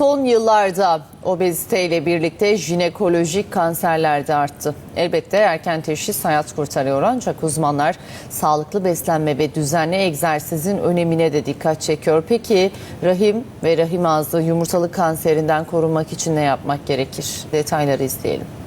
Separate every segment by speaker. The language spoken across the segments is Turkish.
Speaker 1: Son yıllarda obeziteyle birlikte jinekolojik kanserler de arttı. Elbette erken teşhis hayat kurtarıyor ancak uzmanlar sağlıklı beslenme ve düzenli egzersizin önemine de dikkat çekiyor. Peki rahim ve rahim ağzı yumurtalık kanserinden korunmak için ne yapmak gerekir? Detayları izleyelim.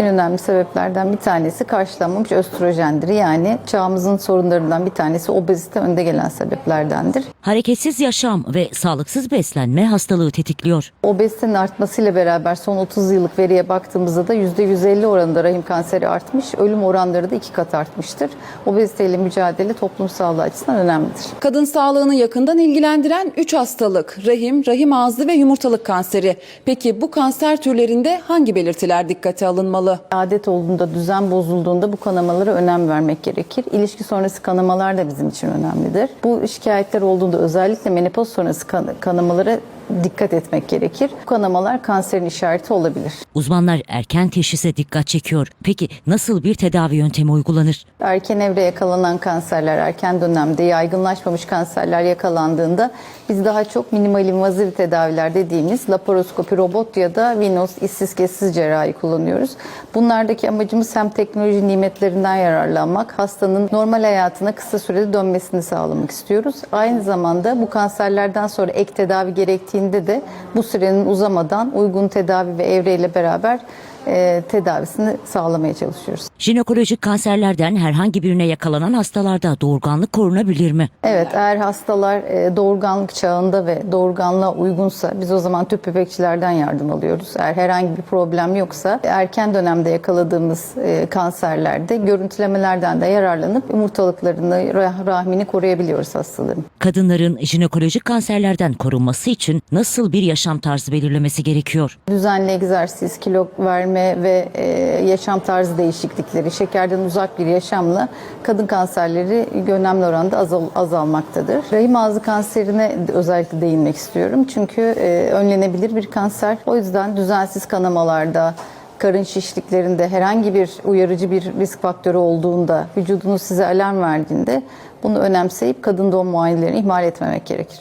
Speaker 2: En önemli sebeplerden bir tanesi karşılanmamış östrojendir. Yani çağımızın sorunlarından bir tanesi obezite önde gelen sebeplerdendir.
Speaker 3: Hareketsiz yaşam ve sağlıksız beslenme hastalığı tetikliyor.
Speaker 2: Obezitenin artmasıyla beraber son 30 yıllık veriye baktığımızda da %150 oranında rahim kanseri artmış, ölüm oranları da iki kat artmıştır. Obeziteyle mücadele toplum sağlığı açısından önemlidir.
Speaker 4: Kadın sağlığını yakından ilgilendiren 3 hastalık rahim, rahim ağzı ve yumurtalık kanseri. Peki bu kanser türlerinde hangi belirtiler dikkate alınmalı?
Speaker 2: Adet olduğunda, düzen bozulduğunda bu kanamalara önem vermek gerekir. İlişki sonrası kanamalar da bizim için önemlidir. Bu şikayetler olduğunda özellikle menopoz sonrası kan- kanamalara dikkat etmek gerekir. Bu kanamalar kanserin işareti olabilir.
Speaker 3: Uzmanlar erken teşhise dikkat çekiyor. Peki nasıl bir tedavi yöntemi uygulanır?
Speaker 2: Erken evre yakalanan kanserler, erken dönemde yaygınlaşmamış kanserler yakalandığında biz daha çok minimal invaziv tedaviler dediğimiz laparoskopi, robot ya da venöz, işsiz kesiz cerrahi kullanıyoruz. Bunlardaki amacımız hem teknoloji nimetlerinden yararlanmak, hastanın normal hayatına kısa sürede dönmesini sağlamak istiyoruz. Aynı zamanda bu kanserlerden sonra ek tedavi gerektiğinde de bu sürenin uzamadan uygun tedavi ve evreyle beraber e, tedavisini sağlamaya çalışıyoruz.
Speaker 3: Jinekolojik kanserlerden herhangi birine yakalanan hastalarda doğurganlık korunabilir mi?
Speaker 2: Evet eğer hastalar e, doğurganlık çağında ve doğurganlığa uygunsa biz o zaman tüp bebekçilerden yardım alıyoruz. Eğer herhangi bir problem yoksa erken dönemde yakaladığımız e, kanserlerde görüntülemelerden de yararlanıp yumurtalıklarını, rah- rahmini koruyabiliyoruz hastaların.
Speaker 3: Kadınların jinekolojik kanserlerden korunması için nasıl bir yaşam tarzı belirlemesi gerekiyor?
Speaker 2: Düzenli egzersiz, kilo verme ve e, yaşam tarzı değişiklikleri, şekerden uzak bir yaşamla kadın kanserleri önemli oranda azal, azalmaktadır. Rahim ağzı kanserine özellikle değinmek istiyorum. Çünkü e, önlenebilir bir kanser. O yüzden düzensiz kanamalarda, karın şişliklerinde herhangi bir uyarıcı bir risk faktörü olduğunda, vücudunuz size alarm verdiğinde bunu önemseyip kadın doğum muayenelerini ihmal etmemek gerekir.